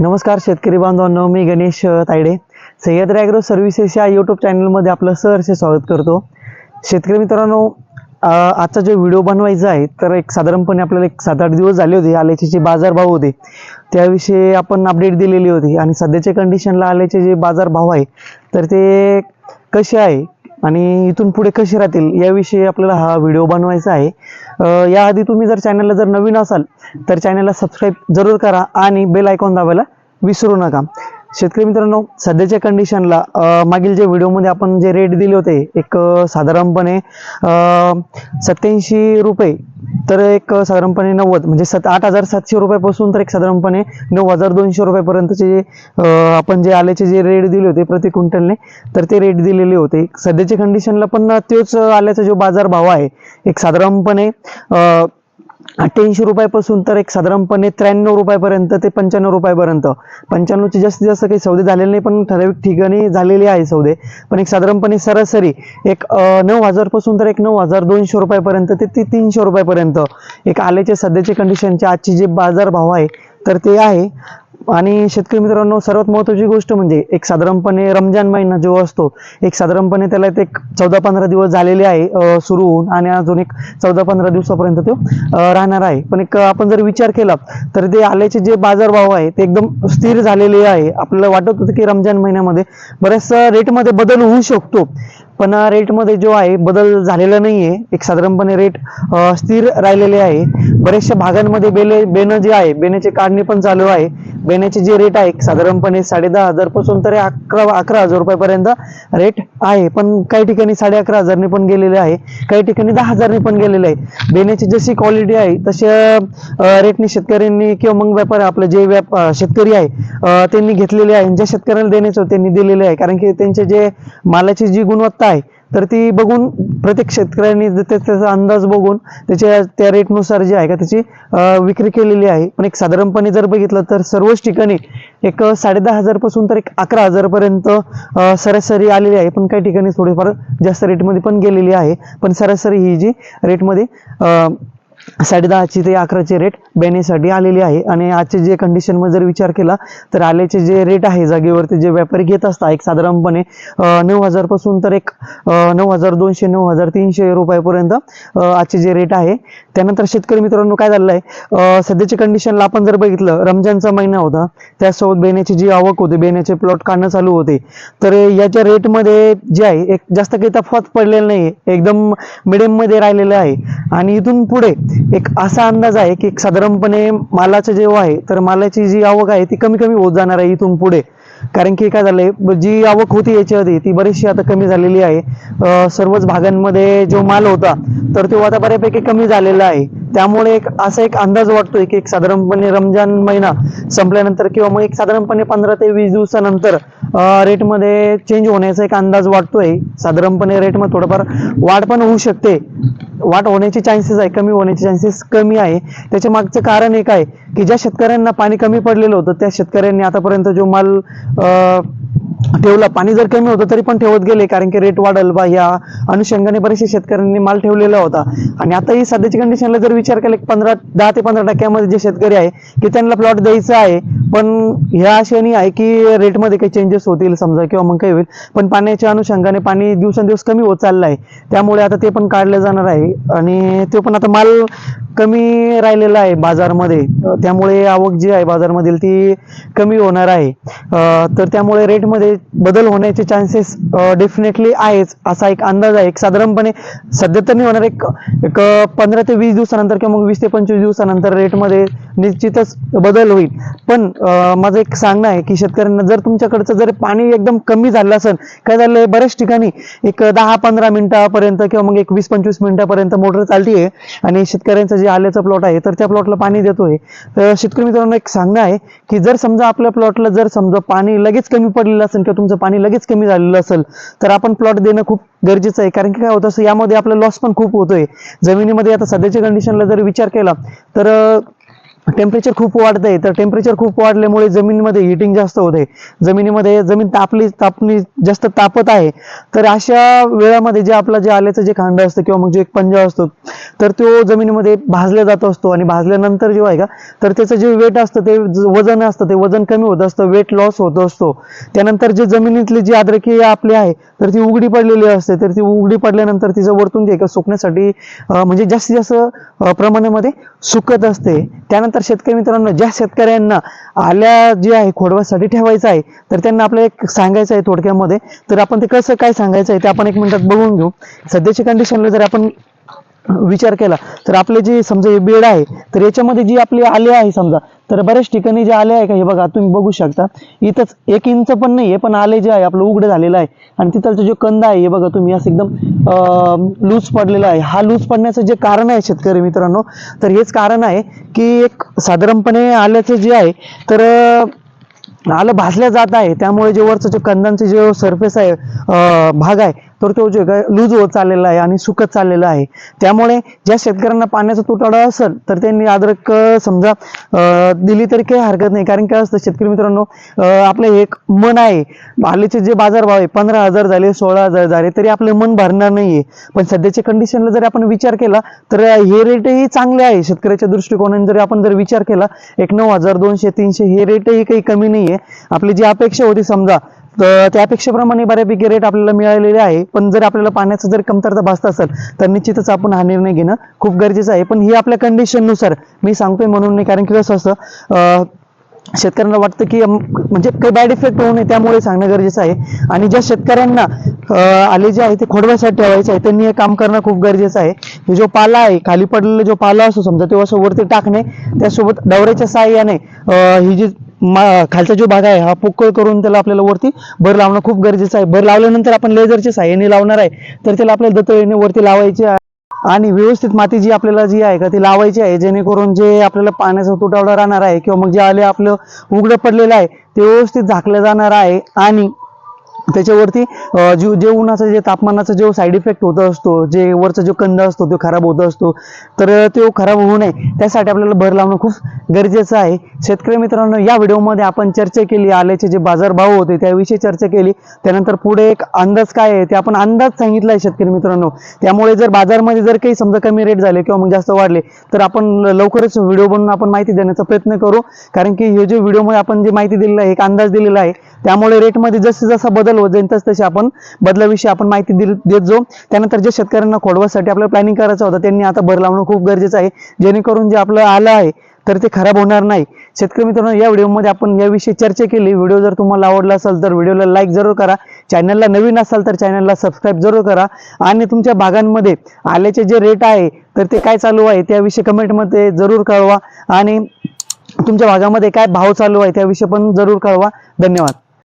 नमस्कार शेतकरी बांधवांनो मी गणेश तायडे. सह्याद्री ॲग्रो सर्व्हिसेस या यूट्यूब चॅनलमध्ये आपलं सहर्ष स्वागत करतो. शेतकरी मित्रांनो आजचा जो व्हिडिओ बनवायचा आहे तर एक साधारणपणे आपल्याला एक सात आठ दिवस झाले होते आल्याचे जे बाजारभाव होते. त्याविषयी आपण अपडेट दिलेली होती. आणि सध्याच्या कंडिशनला आल्याचे जे बाजारभाव आहे तर ते कसे आहे? आणि इथून पुढे कसे राहतील याविषयी आपल्याला हा व्हिडिओ बनवायचा आहे. याआधी तुम्ही जर चॅनलला जर नवीन असाल तर चॅनलला सबस्क्राईब जरूर करा आणि बेल आयकॉन दाबायला विसरू नका. शेतकरी मित्रांनो सध्याच्या कंडिशनला मागील जे व्हिडिओमध्ये आपण जे रेट दिले होते एक साधारणपणे सत्याऐंशी रुपये तर एक साधारणपणे नव्वद म्हणजे सत आठ हजार सातशे रुपयापासून तर एक साधारणपणे नऊ हजार दोनशे रुपयापर्यंतचे जे आपण जे आल्याचे जे रेट दिले होते प्रति क्विंटलने तर ते रेट दिलेले होते. सध्याच्या कंडिशनला पण तोच आल्याचा जो बाजार भाव आहे एक साधारणपणे अठ्ठ्याऐंशी रुपयापासून तर एक साधारणपणे त्र्याण्णव रुपयापर्यंत ते पंच्याण्णव रुपयापर्यंत. पंच्याण्णवचे जास्तीत जास्त काही सौदे झालेले नाही पण ठराविक ठिकाणी झालेले आहे सौदे. पण एक साधारणपणे सरासरी एक नऊ हजारपासून तर एक नऊ हजार दोनशे रुपयापर्यंत ते ती तीनशे रुपयापर्यंत. एक आल्याचे सध्याचे कंडिशनचे आजची जे बाजार भाव आहे तर ते आहे. आणि शेतकरी मित्रांनो सर्वात महत्त्वाची गोष्ट म्हणजे एक साधारणपणे रमजान महिना जो असतो एक साधारणपणे त्याला ते एक चौदा पंधरा दिवस झालेले आहे सुरू होऊन आणि अजून एक चौदा पंधरा दिवसापर्यंत तो राहणार आहे. पण एक आपण जर विचार केला तर ते आल्याचे जे बाजारभाव आहे ते एकदम स्थिर झालेले आहे. आपल्याला वाटत होतं की रमजान महिन्यामध्ये बऱ्याचशा रेटमध्ये बदल होऊ शकतो. पण रेटमध्ये जो आहे बदल झालेला नाही आहे एक साधारणपणे रेट स्थिर राहिलेले आहे. बऱ्याचशा भागांमध्ये बेले बेनं जे आहे बेण्याची काढणी पण चालू आहे. बेण्याचे जे रेट आहे साधारणपणे साडे दहा हजारपासून तरी अकरा अकरा हजार रुपयापर्यंत रेट आहे. पण काही ठिकाणी साडे अकरा हजारने पण गेलेले आहे. काही ठिकाणी दहा हजारने पण गेलेले आहे. बेण्याची जशी क्वालिटी आहे तशा रेटने शेतकऱ्यांनी किंवा मग व्यापारी आपले जे व्याप शेतकरी आहे त्यांनी घेतलेले आहे. ज्या शेतकऱ्यांना देण्याचं त्यांनी दिलेले आहे. कारण की त्यांचे जे मालाची जी गुणवत्ता आहे. तर ती बघून प्रत्येक शेतकऱ्यांनी त्याचा अंदाज बघून त्याच्या त्या रेटनुसार जे आहे का त्याची विक्री केलेली आहे. पण एक साधारणपणे जर बघितलं तर सर्वच ठिकाणी एक साडे दहा हजारपासून तर एक अकरा हजारपर्यंत सरासरी आलेली आहे. पण काही ठिकाणी थोडीफार जास्त रेटमध्ये पण गेलेली आहे. पण सरासरी ही जी रेटमध्ये अं, साडे दहाची ते अकराचे रेट बेनेसाठी आलेली आहे. आणि आजचे जे कंडिशनमध्ये जर विचार केला तर आल्याचे जे रेट आहे जागेवरती जे व्यापारी घेत असतात एक साधारणपणे नऊ हजारपासून तर एक नऊ हजार दोनशे नऊ हजार तीनशे रुपयापर्यंत आजचे जे रेट आहे. त्यानंतर शेतकरी मित्रांनो काय झालेलं आहे अं, सध्याच्या कंडिशनला आपण जर बघितलं रमजानचा महिना होता. त्यासोबत बेण्याची जी आवक होती बेण्याचे प्लॉट काढणं चालू होते. तर याच्या रेटमध्ये जे आहे एक जास्त काही तफावत पडलेलं नाही एकदम मिडियममध्ये राहिलेलं आहे. आणि इथून पुढे एक असा अंदाज आहे की एक साधारणपणे मालाचं जेव्हा आहे तर मालाची जी आवक आहे ती कमी कमी होत जाणार आहे इथून पुढे. कारण की काय झालंय जी आवक होती याच्या आधी ती बरीचशी आता कमी झालेली आहे. सर्वच भागांमध्ये जो माल होता तर तो आता बऱ्यापैकी कमी झालेला आहे. त्यामुळे एक असा एक अंदाज वाटतोय की एक साधारणपणे रमजान महिना संपल्यानंतर किंवा मग एक साधारणपणे पंधरा ते वीस दिवसानंतर रेटमध्ये चेंज होण्याचा एक अंदाज वाटतोय. साधारणपणे रेटमध्ये थोडंफार वाढ पण होऊ शकते. वाढ होण्याचे चान्सेस आहे कमी होण्याचे चान्सेस कमी आहे. त्याच्या मागचं कारण एक आहे की ज्या शेतकऱ्यांना पाणी कमी पडलेलं होतं त्या शेतकऱ्यांनी आतापर्यंत जो माल ठेवला. पाणी जर कमी होतं तरी पण ठेवत गेले कारण की रेट वाढल बा. या अनुषंगाने बरेचसे शेतकऱ्यांनी माल ठेवलेला होता. आणि आता ही सध्याची कंडिशनला जर विचार केला पंधरा दहा ते पंधरा टक्क्यामध्ये जे शेतकरी आहे की त्यांना प्लॉट द्यायचा आहे पण ह्या क्षणी आहे की रेटमध्ये काही चेंजेस होतील समजा किंवा मग काही होईल. पण पाण्याच्या अनुषंगाने पाणी दिवसेंदिवस कमी होत चाललं आहे त्यामुळे आता ते पण काढलं जाणार आहे. आणि ते पण आता माल कमी राहिलेला आहे बाजारमध्ये. त्यामुळे आवक जी आहे बाजारमधील ती कमी होणार आहे. तर त्यामुळे रेटमध्ये बदल होण्याचे चान्सेस डेफिनेटली आहेच. असा एक अंदाज आहे. एक साधारणपणे सध्या तर नाही होणार एक एक पंधरा ते वीस दिवसानंतर किंवा मग वीस ते पंचवीस दिवसानंतर रेटमध्ये निश्चितच बदल होईल. पण माझं एक सांगणं आहे की शेतकऱ्यांना जर तुमच्याकडचं जर पाणी एकदम कमी झालं असेल काय झालं आहे? बऱ्याच ठिकाणी एक दहा पंधरा मिनिटापर्यंत किंवा मग एक वीस पंचवीस मिनिटापर्यंत मोटर चालतीये आणि शेतकऱ्यांचं जे आल्याचं प्लॉट आहे तर त्या प्लॉटला पाणी देतोय. तर शेतकरी मित्रांनो एक सांगणं आहे की जर समजा आपल्या प्लॉटला जर समजा पाणी लगेच कमी पडलेलं असेल किंवा तुमचं पाणी लगेच कमी झालेलं असेल तर आपण प्लॉट देणं खूप गरजेचं आहे. कारण की काय होतं असं यामध्ये आपला लॉस पण खूप होतोय. जमिनीमध्ये आता सध्याच्या कंडिशनला जर विचार केला तर टेम्परेचर खूप वाढतंय. तर टेम्परेचर खूप वाढल्यामुळे जमिनीमध्ये हिटिंग जास्त होते जमिनीमध्ये जमीन तापली तापणी जास्त तापत आहे. तर अशा वेळामध्ये जे आपला जे आल्याचं जे खांड असतं किंवा मग जो एक पंजा असतो तर तो जमिनीमध्ये भाजला जात असतो. आणि भाजल्यानंतर जेव्हा आहे का तर त्याचं जे वेट असतं ते वजन असतं ते वजन कमी होत असतं वेट लॉस होत असतो. त्यानंतर जे जमिनीतली जी आद्रकी आपली आहे तर ती उघडी पडलेली असते. तर ती उघडी पडल्यानंतर तिचं वरतून जे आहे का सुकण्यासाठी म्हणजे जास्तीत जास्त प्रमाणामध्ये सुकत असते. त्यानंतर शेतकरी मित्रांनो ज्या शेतकऱ्यांना आल्या जे आहे खोडवासाठी ठेवायचं आहे तर त्यांना आपल्याला एक सांगायचं आहे थोडक्यामध्ये. तर आपण ते कसं काय सांगायचं आहे ते आपण एक मिनिटात बघून घेऊ. सध्याच्या कंडिशनला जर आपण विचार केला तर आपले जे समजा हे बेड आहे तर याच्यामध्ये जी आपली आले आहे समजा तर बऱ्याच ठिकाणी जे आले आहे का हे बघा तुम्ही बघू शकता. इथंच एक इंच पण नाही आहे पण आले जे आहे आपलं उघडं झालेलं आहे. आणि तिथलचा जो कंद आहे हे बघा तुम्ही असं एकदम लूज पडलेला आहे. हा लूज पडण्याचं जे कारण आहे शेतकरी मित्रांनो तर हेच कारण आहे की एक साधारणपणे आल्याचं जे आहे तर आलं भाजल्या जात आहे. त्यामुळे जे वरचं जे कंदांचे जे सरफेस आहे भाग आहे तर तो जे लूज होत चाललेला आहे आणि सुकत चाललेला आहे. त्यामुळे ज्या शेतकऱ्यांना पाण्याचा तुटवडा असेल तर त्यांनी अद्रक समजा दिली तरी काही हरकत नाही. कारण काय असतं शेतकरी मित्रांनो आपलं एक मन आहे. आलेचे जे बाजारभाव आहे पंधरा हजार झाले सोळा हजार झाले तरी आपले मन भरणार नाहीये. पण सध्याच्या कंडिशनला जर आपण विचार केला तर हे रेटही चांगले आहे. शेतकऱ्याच्या दृष्टिकोनाने जर आपण जर विचार केला एक नऊ हजार दोनशे तीनशे हे रेटही काही कमी नाहीये. आपली जी अपेक्षा होती समजा तर त्या अपेक्षेप्रमाणे बऱ्यापैकी रेट आपल्याला मिळालेले आहे. पण जर आपल्याला पाण्याचं जर कमतरता भासत असेल तर निश्चितच आपण हा निर्णय घेणं खूप गरजेचं आहे. पण ही आपल्या कंडिशननुसार मी सांगतोय म्हणून नाही कारण की कसं असतं शेतकऱ्यांना वाटतं की म्हणजे काही बॅड इफेक्ट होऊ नये त्यामुळे सांगणं गरजेचं आहे. आणि ज्या शेतकऱ्यांना आले जे आहे ते खोडव्यासाठी ठेवायचे आहे त्यांनी हे काम करणं खूप गरजेचं आहे. हे जो पाला आहे खाली पडलेला जो पाला असतो समजा तो असं वरती टाकणे त्यासोबत डवऱ्याच्या सहाय्याने ही जी खालचा जो भाग आहे हा पोकळ करून त्याला आपल्याला वरती भर लावणं खूप गरजेचं आहे. भर लावल्यानंतर आपण लेझरच्या साहाय्याने लावणार आहे. तर त्याला आपल्याला दतळीने वरती लावायचे आहे. आणि व्यवस्थित माती जी आपल्याला जी आहे का ती लावायची आहे जेणेकरून जे आपल्याला पाण्याचा तुटवडा राहणार आहे किंवा मग जे आले आपलं उघडं पडलेलं आहे ते व्यवस्थित झाकलं जाणार आहे. आणि त्याच्यावरती अं, जे जे उन्हाचं जे तापमानाचा जो साईड इफेक्ट होत असतो जे वरचा जो कंद असतो तो खराब होत असतो तर तो खराब होऊ नये त्यासाठी आपल्याला भर लावणं खूप गरजेचं आहे. शेतकरी मित्रांनो या व्हिडिओमध्ये आपण चर्चा केली आल्याचे जे बाजारभाव होते त्याविषयी चर्चा केली त्यानंतर पुढे एक अंदाज काय आहे ते आपण अंदाज सांगितला आहे शेतकरी मित्रांनो. त्यामुळे जर बाजारमध्ये जर काही समजा कमी रेट झाले किंवा मग जास्त वाढले तर आपण लवकरच व्हिडिओ बनवून आपण माहिती देण्याचा प्रयत्न करू. कारण की हे जे व्हिडिओमध्ये आपण जे माहिती दिलेलं आहे एक अंदाज दिलेला आहे त्यामुळे रेटमध्ये जसं जसा बदल होत जाईल तस तशी आपण बदलाविषयी आपण माहिती दिली देत जाऊ. त्यानंतर जे शेतकऱ्यांना खोडवासाठी आपल्याला प्लॅनिंग करायचं होतं त्यांनी आता भर लावणं खूप गरजेचं आहे. जेणेकरून जे आपलं आलं आहे तर ते खराब होणार नाही. शेतकरी मित्रांनो या व्हिडिओमध्ये आपण याविषयी चर्चा केली. व्हिडिओ जर तुम्हाला आवडला असेल तर व्हिडिओला लाईक जरूर करा. चॅनलला नवीन असाल तर चॅनलला सबस्क्राईब जरूर करा. आणि तुमच्या भागांमध्ये आल्याचे जे रेट आहे तर ते काय चालू आहे त्याविषयी कमेंटमध्ये जरूर कळवा. आणि तुमच्या भागामध्ये काय भाव चालू आहे त्याविषयी पण जरूर कळवा. धन्यवाद.